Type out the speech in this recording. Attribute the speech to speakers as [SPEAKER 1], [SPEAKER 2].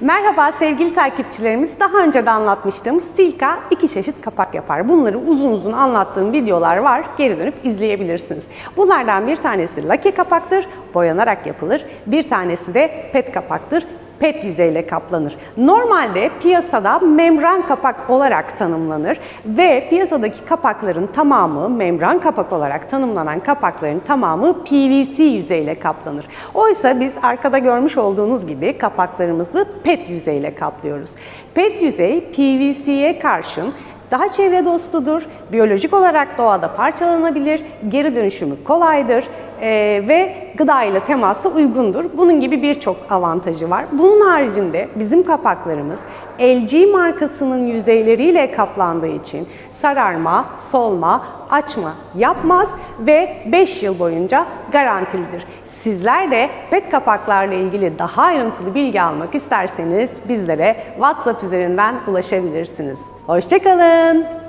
[SPEAKER 1] Merhaba sevgili takipçilerimiz. Daha önce de anlatmıştığımız Silka iki çeşit kapak yapar. Bunları uzun uzun anlattığım videolar var. Geri dönüp izleyebilirsiniz. Bunlardan bir tanesi lake kapaktır, boyanarak yapılır. Bir tanesi de pet kapaktır, pet yüzeyle kaplanır. Normalde piyasada membran kapak olarak tanımlanır ve piyasadaki kapakların tamamı membran kapak olarak tanımlanan kapakların tamamı PVC yüzeyle kaplanır. Oysa biz arkada görmüş olduğunuz gibi kapaklarımızı pet yüzeyle kaplıyoruz. Pet yüzey PVC'ye karşın daha çevre dostudur, biyolojik olarak doğada parçalanabilir, geri dönüşümü kolaydır ve gıda ile teması uygundur. Bunun gibi birçok avantajı var. Bunun haricinde bizim kapaklarımız LG markasının yüzeyleriyle kaplandığı için sararma, solma, açma yapmaz ve 5 yıl boyunca garantilidir. Sizler de pet kapaklarla ilgili daha ayrıntılı bilgi almak isterseniz bizlere WhatsApp üzerinden ulaşabilirsiniz. Hoşçakalın.